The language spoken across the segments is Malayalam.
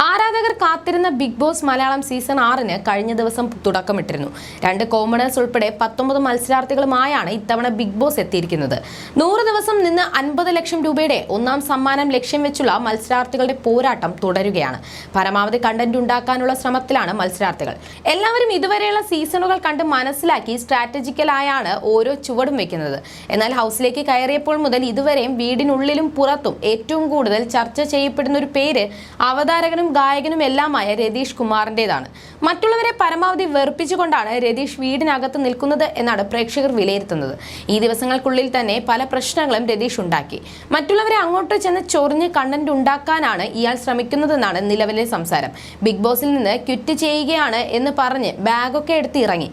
ആരാധകർ കാത്തിരുന്ന ബിഗ് ബോസ് മലയാളം സീസൺ ആറിന് കഴിഞ്ഞ ദിവസം തുടക്കമിട്ടിരുന്നു. രണ്ട് കോമണേഴ്സ് ഉൾപ്പെടെ പത്തൊമ്പത് മത്സരാർത്ഥികളുമായാണ് ഇത്തവണ ബിഗ് ബോസ് എത്തിയിരിക്കുന്നത്. നൂറ് ദിവസം നിന്ന് അൻപത് ലക്ഷം രൂപയുടെ ഒന്നാം സമ്മാനം ലക്ഷ്യം വെച്ചുള്ള മത്സരാർത്ഥികളുടെ പോരാട്ടം തുടരുകയാണ്. പരമാവധി കണ്ടന്റ് ഉണ്ടാക്കാനുള്ള ശ്രമത്തിലാണ് മത്സരാർത്ഥികൾ. എല്ലാവരും ഇതുവരെയുള്ള സീസണുകൾ കണ്ട് മനസ്സിലാക്കി സ്ട്രാറ്റജിക്കലായാണ് ഓരോ ചുവടും വെക്കുന്നത്. എന്നാൽ ഹൗസിലേക്ക് കയറിയപ്പോൾ മുതൽ ഇതുവരെയും വീടിനുള്ളിലും പുറത്തും ഏറ്റവും കൂടുതൽ ചർച്ച ചെയ്യപ്പെടുന്ന ഒരു പേര് അവതാരകനും ഗായകനും എല്ലാമായ രതീഷ് കുമാറിന്റെതാണ് മറ്റുള്ളവരെ പരമാവധി വെറുപ്പിച്ചുകൊണ്ടാണ് രതീഷ് വീടിനകത്ത് നിൽക്കുന്നത് എന്നാണ് പ്രേക്ഷകർ വിലയിരുത്തുന്നത്. ഈ ദിവസങ്ങൾക്കുള്ളിൽ തന്നെ പല പ്രശ്നങ്ങളും രതീഷ് ഉണ്ടാക്കി. മറ്റുള്ളവരെ അങ്ങോട്ട് ചെന്ന് ചൊറിഞ്ഞ് കണ്ടന്റ് ഉണ്ടാക്കാനാണ് ഇയാൾ ശ്രമിക്കുന്നതെന്നാണ് നിലവിലെ സംസാരം. ബിഗ് ബോസിൽ നിന്ന് ക്വിറ്റ് ചെയ്യുകയാണ് എന്ന് പറഞ്ഞ് ബാഗൊക്കെ എടുത്ത് ഇറങ്ങി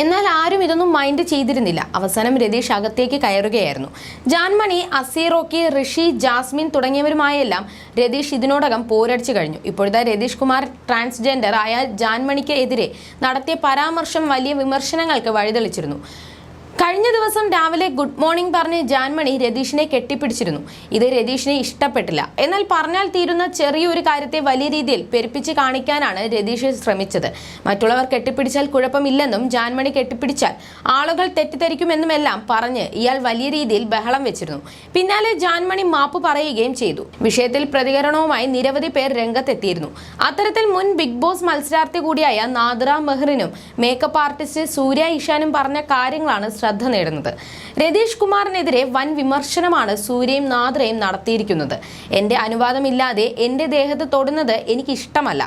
എന്നാൽ ആരും ഇതൊന്നും മൈൻഡ് ചെയ്തിരുന്നില്ല. അവസാനം രതീഷ് അകത്തേക്ക് കയറുകയായിരുന്നു. ജാൻമണി അസീറോക്കി ഋഷി ജാസ്മിൻ തുടങ്ങിയവരുമായെല്ലാം രതീഷ് ഇതിനോടകം പോരടിച്ചു കഴിഞ്ഞു. ഇപ്പോഴത്തെ രതീഷ് കുമാർ ട്രാൻസ്ജെൻഡർ ആയ ജാൻമണിക്ക് എതിരെ നടത്തിയ പരാമർശം വലിയ വിമർശനങ്ങൾക്ക് വഴിതെളിച്ചിരുന്നു. കഴിഞ്ഞ ദിവസം രാവിലെ ഗുഡ് മോർണിംഗ് പറഞ്ഞ് ജാൻമണി രതീഷിനെ കെട്ടിപ്പിടിച്ചിരുന്നു. ഇത് രതീഷിനെ ഇഷ്ടപ്പെട്ടില്ല. എന്നാൽ പറഞ്ഞാൽ തീരുന്ന ചെറിയൊരു കാര്യത്തെ വലിയ രീതിയിൽ പെരുപ്പിച്ച് കാണിക്കാനാണ് രതീഷ് ശ്രമിച്ചത്. മറ്റുള്ളവർ കെട്ടിപ്പിടിച്ചാൽ കുഴപ്പമില്ലെന്നും ജാൻമണി കെട്ടിപ്പിടിച്ചാൽ ആളുകൾ തെറ്റിദ്ധരിക്കുമെന്നുമെല്ലാം പറഞ്ഞ് ഇയാൾ വലിയ രീതിയിൽ ബഹളം വെച്ചിരുന്നു. പിന്നാലെ ജാൻമണി മാപ്പ് പറയുകയും ചെയ്തു. വിഷയത്തിൽ പ്രതികരണവുമായി നിരവധി പേർ രംഗത്തെത്തിയിരുന്നു. അത്തരത്തിൽ മുൻ ബിഗ് ബോസ് മത്സരാർത്ഥി കൂടിയായ നാദിറ മെഹ്റിനും മേക്കപ്പ് ആർട്ടിസ്റ്റ് സൂര്യ ഇഷാനും പറഞ്ഞ കാര്യങ്ങളാണ് ശ്രദ്ധ നേടുന്നത്. രതീഷ് കുമാറിനെതിരെ വൻ വിമർശനമാണ് സൂര്യയും നാദ്രയും നടത്തിയിരിക്കുന്നത്. എന്റെ അനുവാദമില്ലാതെ എന്റെ ദേഹത്ത് തൊടുന്നത് എനിക്ക് ഇഷ്ടമല്ല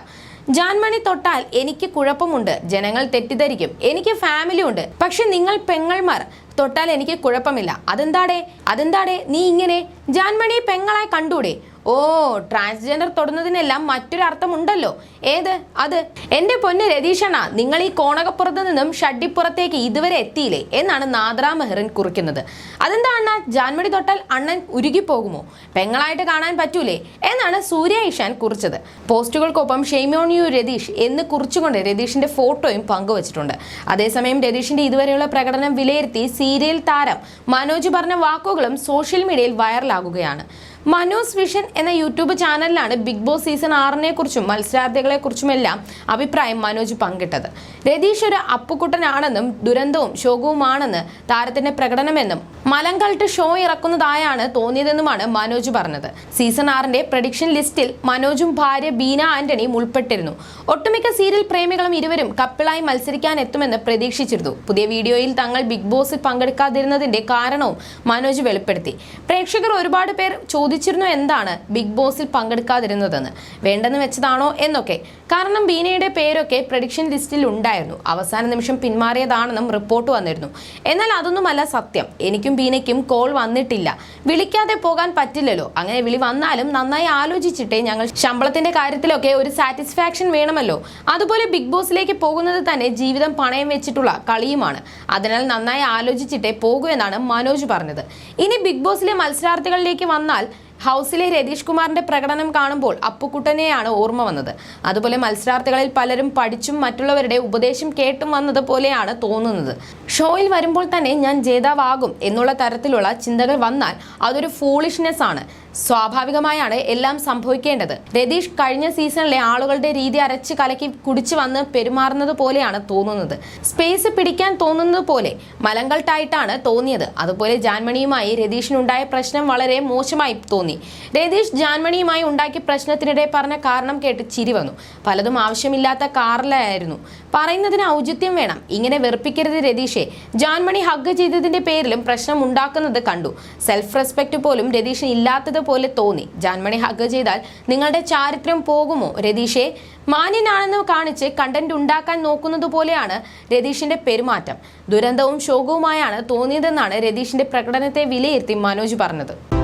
ജാൻമണി തൊട്ടാൽ എനിക്ക് കുഴപ്പമുണ്ട്. ജനങ്ങൾ തെറ്റിദ്ധരിക്കും. എനിക്ക് ഫാമിലി ഉണ്ട്. പക്ഷെ നിങ്ങൾ പെങ്ങൾമാർ തൊട്ടാൽ എനിക്ക് കുഴപ്പമില്ല. അതെന്താടേ? അതെന്താടേ? നീ ഇങ്ങനെ? ജാൻമണി പെങ്ങളായി കണ്ടൂടെ? ഓ ട്രാൻസ്ജെൻഡർ തൊടുന്നതിനെല്ലാം മറ്റൊരു അർത്ഥമുണ്ടല്ലോ. ഏത്? അത് എന്റെ പൊന്ന് രതീഷണ നിങ്ങൾ ഈ കോണകപ്പുറത്ത് നിന്നും ഷഡ്ഡിപ്പുറത്തേക്ക് ഇതുവരെ എത്തിയില്ലേ എന്നാണ് നാദ്ര മെഹ്റിൻ കുറിക്കുന്നത്. അതെന്താ അണ്ണ ജാൻമണി തൊട്ടാൽ അണ്ണൻ ഉരുകിപ്പോകുമോ? പെങ്ങളായിട്ട് കാണാൻ പറ്റൂലേ എന്നാണ് സൂര്യ ഇഷാൻ കുറിച്ചത്. പോസ്റ്റുകൾക്കൊപ്പം ഷെയ്മോൺ യു രതീഷ് എന്ന് കുറിച്ചുകൊണ്ട് രതീഷിന്റെ ഫോട്ടോയും പങ്കുവച്ചിട്ടുണ്ട്. അതേസമയം രതീഷിന്റെ ഇതുവരെയുള്ള പ്രകടനം വിലയിരുത്തി സീരിയൽ താരം മനോജ് പറഞ്ഞ വാക്കുകളും സോഷ്യൽ മീഡിയയിൽ വൈറലാകുകയാണ്. മനോസ് വിഷൻ എന്ന യൂട്യൂബ് ചാനലിലാണ് ബിഗ് ബോസ് സീസൺ ആറിനെ കുറിച്ചും മത്സരാർത്ഥികളെ കുറിച്ചുമെല്ലാം അഭിപ്രായം മനോജ് പങ്കിട്ടത്. രതീഷ് ഒരു അപ്പുക്കുട്ടനാണെന്നും ദുരന്തവും ശോകവുമാണെന്ന് താരത്തിന്റെ പ്രകടനമെന്നും മലങ്കൾട്ട് ഷോ ഇറക്കുന്നതായാണ് തോന്നിയതെന്നുമാണ് മനോജ് പറഞ്ഞത്. സീസൺ ആറിന്റെ പ്രഡിക്ഷൻ ലിസ്റ്റിൽ മനോജും ഭാര്യ ബീന ആന്റണിയും ഉൾപ്പെട്ടിരുന്നു. ഒട്ടുമിക്ക സീരിയൽ പ്രേമികളും ഇരുവരും കപ്പിളായി മത്സരിക്കാൻ എത്തുമെന്ന് പ്രതീക്ഷിച്ചിരുന്നു. പുതിയ വീഡിയോയിൽ തങ്ങൾ ബിഗ് ബോസിൽ പങ്കെടുക്കാതിരുന്നതിന്റെ കാരണവും മനോജ് വെളിപ്പെടുത്തി. പ്രേക്ഷകർ ഒരുപാട് പേർ ചോദിച്ചിരുന്നു എന്താണ് ബിഗ് ബോസിൽ പങ്കെടുക്കാതിരുന്നതെന്ന്. വേണ്ടെന്ന് വെച്ചതാണോ എന്നൊക്കെ. കാരണം ബീനയുടെ പേരൊക്കെ പ്രഡിക്ഷൻ ലിസ്റ്റിൽ ഉണ്ടായിരുന്നു. അവസാന നിമിഷം പിന്മാറിയതാണെന്നും റിപ്പോർട്ട് വന്നിരുന്നു. എന്നാൽ അതൊന്നുമല്ല സത്യം. എനിക്കും ബീനയ്ക്കും കോൾ വന്നിട്ടില്ല. വിളിക്കാതെ പോകാൻ പറ്റില്ലല്ലോ. അങ്ങനെ വിളി വന്നാലും നന്നായി ആലോചിച്ചിട്ടേ ഞങ്ങൾ ശമ്പളത്തിന്റെ കാര്യത്തിലൊക്കെ ഒരു സാറ്റിസ്ഫാക്ഷൻ വേണമല്ലോ. അതുപോലെ ബിഗ് ബോസിലേക്ക് പോകുന്നത് തന്നെ ജീവിതം പണയം വെച്ചിട്ടുള്ള കളിയുമാണ്. അതിനാൽ നന്നായി ആലോചിച്ചിട്ടേ പോകൂ എന്നാണ് മനോജ് പറഞ്ഞത്. ഇനി ബിഗ് ബോസിലെ മത്സരാർത്ഥികളിലേക്ക് വന്നാൽ ഹൗസിലെ രതീഷ് കുമാറിന്റെ പ്രകടനം കാണുമ്പോൾ അപ്പുക്കുട്ടനെയാണ് ഓർമ്മ വന്നത്. അതുപോലെ മത്സരാർത്ഥികളിൽ പലരും പഠിച്ചും മറ്റുള്ളവരുടെ ഉപദേശം കേട്ടും വന്നത് പോലെയാണ് തോന്നുന്നത്. ഷോയിൽ വരുമ്പോൾ തന്നെ ഞാൻ ജേതാവാകും എന്നുള്ള തരത്തിലുള്ള ചിന്തകൾ വന്നാൽ അതൊരു ഫൂളിഷ്നെസ് ആണ്. സ്വാഭാവികമായാണ് എല്ലാം സംഭവിക്കേണ്ടത്. രതീഷ് കഴിഞ്ഞ സീസണിലെ ആളുകളുടെ രീതി അരച്ച് കലക്കി കുടിച്ചു വന്ന് പെരുമാറുന്നത് പോലെയാണ് തോന്നുന്നത്. സ്പേസ് പിടിക്കാൻ തോന്നുന്നത് പോലെ മലങ്കൾട്ടായിട്ടാണ് തോന്നിയത്. അതുപോലെ ജാൻമണിയുമായി രതീഷിനുണ്ടായ പ്രശ്നം വളരെ മോശമായി തോന്നി. രതീഷ് ജാൻമണിയുമായി ഉണ്ടാക്കിയ പ്രശ്നത്തിനിടെ പറഞ്ഞ കാരണം കേട്ട് ചിരി വന്നു. പലതും ആവശ്യമില്ലാത്ത കാറിലായിരുന്നു. പറയുന്നതിന് ഔചിത്യം വേണം. ഇങ്ങനെ വെറുപ്പിക്കരുത് രതീഷെ. ജാൻമണി ഹഗ് ചെയ്തതിന്റെ പേരിലും പ്രശ്നം ഉണ്ടാക്കുന്നത് കണ്ടു. സെൽഫ് റെസ്പെക്ട് പോലും രതീഷിന് ഇല്ലാത്തത് പോലെ തോന്നി. ജാൻമണി ഹഗ് ചെയ്താൽ നിങ്ങളുടെ ചാരിത്രം പോകുമോ രതീഷെ? മാന്യനാണെന്ന് കാണിച്ച് കണ്ടന്റ് ഉണ്ടാക്കാൻ നോക്കുന്നത് പോലെയാണ് രതീഷിന്റെ പെരുമാറ്റം. ദുരന്തവും ശോകവുമായാണ് തോന്നിയതെന്നാണ് രതീഷിന്റെ പ്രകടനത്തെ വിലയിരുത്തി മനോജ് പറഞ്ഞത്.